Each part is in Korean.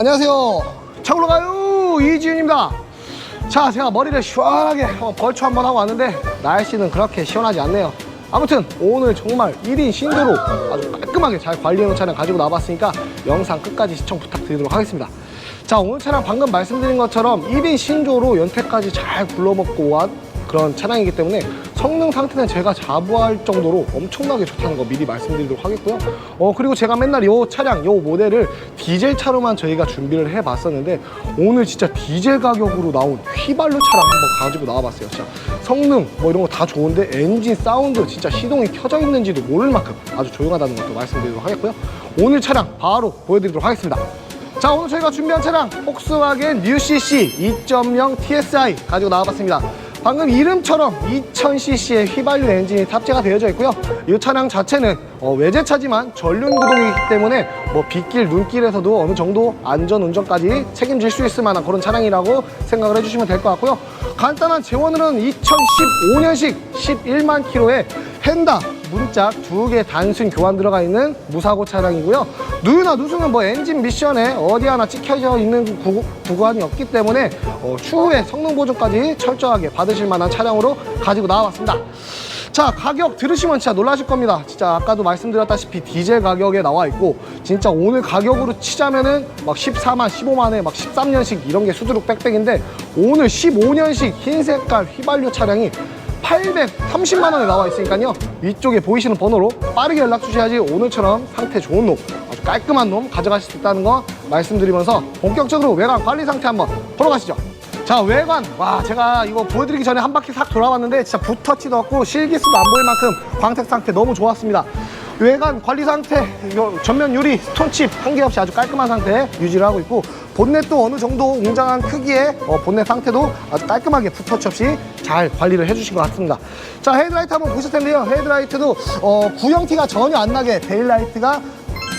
안녕하세요. 차고로 가요 이지윤입니다. 자, 제가 머리를 시원하게 어, 벌초 한번 하고 왔는데 날씨는 그렇게 시원하지 않네요. 아무튼 오늘 정말 1인 신도로 아주 깔끔하게 잘 관리해놓은 차량 가지고 나와봤으니까 영상 끝까지 시청 부탁드리도록 하겠습니다. 자, 오늘 차량 방금 말씀드린 것처럼 1인 신조로 연태까지 잘 굴러먹고 온 그런 차량이기 때문에 성능 상태는 제가 자부할 정도로 엄청나게 좋다는 거 미리 말씀드리도록 하겠고요. 어 그리고 제가 맨날 이 차량, 이 모델을 디젤 차로만 저희가 준비를 해봤었는데 오늘 진짜 디젤 가격으로 나온 휘발유 차량 한번 가지고 나와봤어요. 진짜 성능 뭐 이런 거 다 좋은데 엔진 사운드 진짜 시동이 켜져 있는지도 모를 만큼 아주 조용하다는 것도 말씀드리도록 하겠고요. 오늘 차량 바로 보여드리도록 하겠습니다. 자 오늘 저희가 준비한 차량 폭스와겐 뉴CC 2.0 TSI 가지고 나와봤습니다 방금 이름처럼 2000cc의 휘발유 엔진이 탑재가 되어져 있고요. 이 차량 자체는 어, 외제차지만 전륜 구동이기 때문에 뭐 빗길 눈길에서도 어느 정도 안전 운전까지 책임질 수 있을 만한 그런 차량이라고 생각을 해주시면 될 것 같고요. 간단한 재원은 2015년식 11만 킬로의 헨다 문짝 두 개 단순 교환 들어가 있는 무사고 차량이고요. 누유나 누수는 뭐 엔진 미션에 어디 하나 찍혀져 있는 구, 구간이 없기 때문에 어, 추후에 성능 보조까지 철저하게 받으실 만한 차량으로 가지고 나와봤습니다. 자 가격 들으시면 진짜 놀라실 겁니다. 진짜 아까도 말씀드렸다시피 디젤 가격에 나와 있고 진짜 오늘 가격으로 치자면은 막 14만, 15만에 막 13년식 이런 게 수두룩 빽빽인데 오늘 15년식 흰 색깔 휘발유 차량이 830만 원에 나와 있으니까요. 위쪽에 보이시는 번호로 빠르게 연락 주셔야지 오늘처럼 상태 좋은 놈, 아주 깔끔한 놈 가져가실 수 있다는 거 말씀드리면서 본격적으로 외관 관리 상태 한번 보러 가시죠. 자 외관 와 제가 이거 보여드리기 전에 한 바퀴 싹 돌아봤는데 진짜 붓터치도 없고 실기수도 안 보일 만큼 광택 상태 너무 좋았습니다. 외관 관리 상태 전면 유리 스톤칩 한 개 없이 아주 깔끔한 상태 유지를 하고 있고 본넷도 어느 정도 웅장한 크기의 어, 본넷 상태도 아주 깔끔하게 붓터치 없이 잘 관리를 해주신 것 같습니다. 자 헤드라이트 한번 보실 텐데요. 헤드라이트도 어, 구형티가 전혀 안 나게 데일라이트가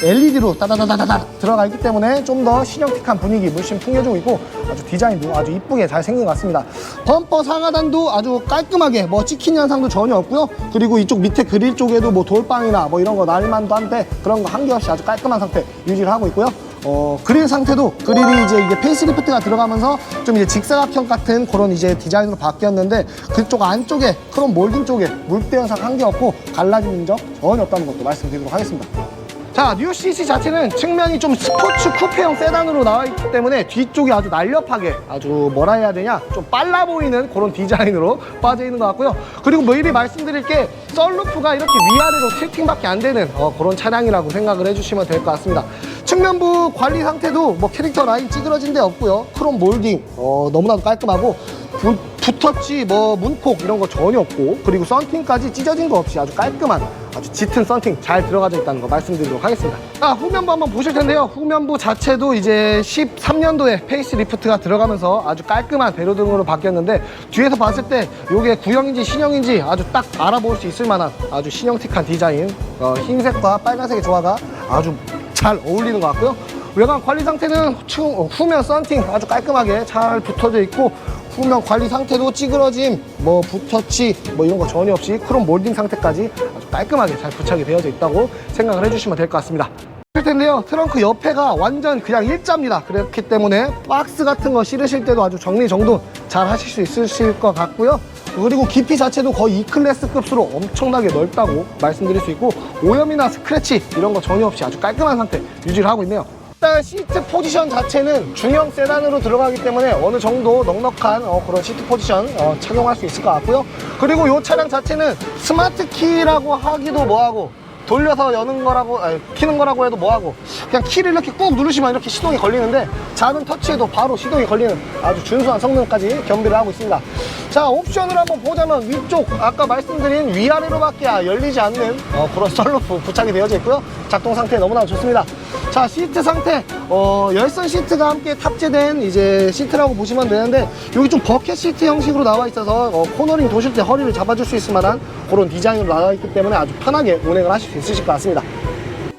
LED로 따다다다다다 들어가 있기 때문에 좀 더 신형틱한 분위기 물씬 풍겨주고 있고 아주 디자인도 아주 이쁘게 잘 생긴 것 같습니다. 범퍼 상하단도 아주 깔끔하게 뭐 찍힌 현상도 전혀 없고요. 그리고 이쪽 밑에 그릴 쪽에도 뭐 돌빵이나 뭐 이런 거 날만도 한데 그런 거 한 개 없이 아주 깔끔한 상태 유지를 하고 있고요. 어, 그릴 상태도 그릴이 이제 이게 페이스리프트가 들어가면서 좀 이제 직사각형 같은 그런 이제 디자인으로 바뀌었는데 그쪽 안쪽에 크롬 몰딩 쪽에 물때 현상 한 개 없고 갈라진 흔적 전혀 없다는 것도 말씀드리도록 하겠습니다. 자, 뉴CC 자체는 측면이 좀 스포츠 쿠페형 세단으로 나와 있기 때문에 뒤쪽이 아주 날렵하게 아주 뭐라 해야 되냐 좀 빨라 보이는 그런 디자인으로 빠져 있는 것 같고요. 그리고 뭐 미리 말씀드릴 게 썰루프가 이렇게 위아래로 틸팅밖에 안 되는 어, 그런 차량이라고 생각을 해주시면 될 것 같습니다. 측면부 관리 상태도 뭐 캐릭터 라인 찌그러진 데 없고요. 크롬 몰딩 어, 너무나도 깔끔하고 부, 붓터치 뭐 문콕 이런 거 전혀 없고 그리고 썬팅까지 찢어진 거 없이 아주 깔끔한 아주 짙은 썬팅 잘 들어가져 있다는 거 말씀드리도록 하겠습니다. 자 후면부 한번 보실 텐데요. 후면부 자체도 이제 13년도에 페이스 리프트가 들어가면서 아주 깔끔한 배로등으로 바뀌었는데 뒤에서 봤을 때 이게 구형인지 신형인지 아주 딱 알아볼 수 있을 만한 아주 신형틱한 디자인 어, 흰색과 빨간색의 조화가 아주 잘 어울리는 것 같고요. 외관 관리 상태는 후, 어, 후면 썬팅 아주 깔끔하게 잘 붙어져 있고 후면 관리 상태도 찌그러짐, 뭐 붓터치 뭐 이런 거 전혀 없이 크롬 몰딩 상태까지 아주 깔끔하게 잘 부착이 되어져 있다고 생각을 해주시면 될 것 같습니다. 실 텐데요 트렁크 옆에가 완전 그냥 일자입니다. 그렇기 때문에 박스 같은 거 실으실 때도 아주 정리정돈 잘 하실 수 있으실 것 같고요. 그리고 깊이 자체도 거의 E클래스 급수로 엄청나게 넓다고 말씀드릴 수 있고 오염이나 스크래치 이런 거 전혀 없이 아주 깔끔한 상태 유지를 하고 있네요 일단 시트 포지션 자체는 중형 세단으로 들어가기 때문에 어느 정도 넉넉한 어, 그런 시트 포지션 어, 착용할 수 있을 것 같고요. 그리고 이 차량 자체는 스마트 키라고 하기도 뭐하고 돌려서 여는 거라고 아니, 키는 거라고 해도 뭐하고 그냥 키를 이렇게 꾹 누르시면 이렇게 시동이 걸리는데 작은 터치에도 바로 시동이 걸리는 아주 준수한 성능까지 겸비를 하고 있습니다. 자 옵션을 한번 보자면 위쪽 아까 말씀드린 위아래로밖에 열리지 않는 어, 그런 썰루프 부착이 되어져 있고요. 작동 상태 너무나 좋습니다 자 시트 상태. 어, 열선 시트가 함께 탑재된 이제 시트라고 보시면 되는데 여기 좀 버켓 시트 형식으로 나와 있어서 어, 코너링 도실 때 허리를 잡아줄 수 있을 만한 그런 디자인으로 나와 있기 때문에 아주 편하게 운행을 하실 수 있으실 것 같습니다.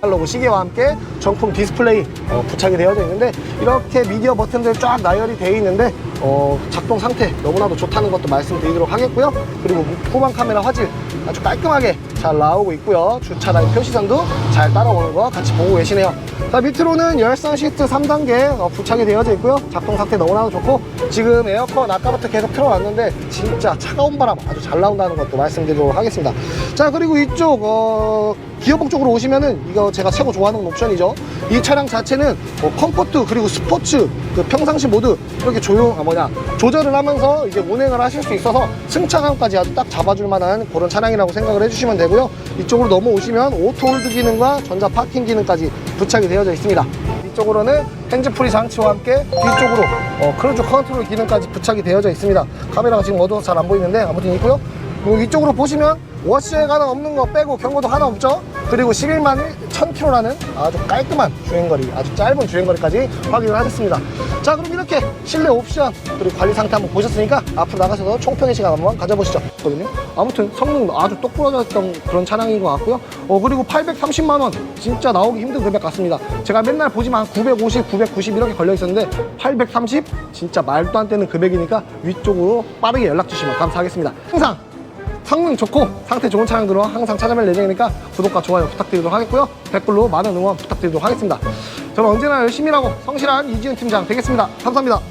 로고 시계와 함께 정품 디스플레이 어, 부착이 되어져 있는데 이렇게 미디어 버튼들 쫙 나열이 되어 있는데 어, 작동 상태 너무나도 좋다는 것도 말씀드리도록 하겠고요. 그리고 후방 카메라 화질 아주 깔끔하게 잘 나오고 있고요. 주차장 표시선도 잘 따라오는 거 같이 보고 계시네요. 자, 밑으로는 열선 시트 3단계 어, 부착이 되어져 있고요. 작동 상태 너무나도 좋고 지금 에어컨 아까부터 계속 틀어놨는데 진짜 차가운 바람 아주 잘 나온다는 것도 말씀드리도록 하겠습니다. 자, 그리고 이쪽 어, 기어봉 쪽으로 오시면은 이거 제가 최고 좋아하는 옵션이죠. 이 차량 자체는 뭐 컴포트 그리고 스포츠 그 평상시 모드 이렇게 조용 아 뭐냐 조절을 하면서 이제 운행을 하실 수 있어서 승차감까지 아주 딱 잡아줄 만한 그런 차량이라고 생각을 해주시면 되고 요. 이쪽으로 넘어오시면 오토 홀드 기능과 전자 파킹 기능까지 부착이 되어져 있습니다. 이쪽으로는 핸즈프리 장치와 함께 뒤쪽으로 어, 크루즈 컨트롤 기능까지 부착이 되어져 있습니다. 카메라가 지금 어두워서 잘 안 보이는데 아무튼 있고요. 위쪽으로 보시면 워시액 하나 없는 거 빼고 경고도 하나 없죠. 그리고 11만 1000km라는 아주 깔끔한 주행거리, 아주 짧은 주행거리까지 확인을 하셨습니다. 자, 그럼 이렇게 실내 옵션 그리고 관리 상태 한번 보셨으니까 앞으로 나가셔서 총평의 시간 한번 가져보시죠. 아무튼 성능 아주 똑부러졌던 그런 차량인 것 같고요. 어, 그리고 830만 원 진짜 나오기 힘든 금액 같습니다. 제가 맨날 보지만 950, 990 이렇게 걸려 있었는데 830 진짜 말도 안 되는 금액이니까 위쪽으로 빠르게 연락 주시면 감사하겠습니다. 항상 성능 좋고 상태 좋은 차량들로 항상 찾아뵐 예정이니까 구독과 좋아요 부탁드리도록 하겠고요. 댓글로 많은 응원 부탁드리도록 하겠습니다. 저는 언제나 열심히 일하고 성실한 이지은 팀장 되겠습니다. 감사합니다.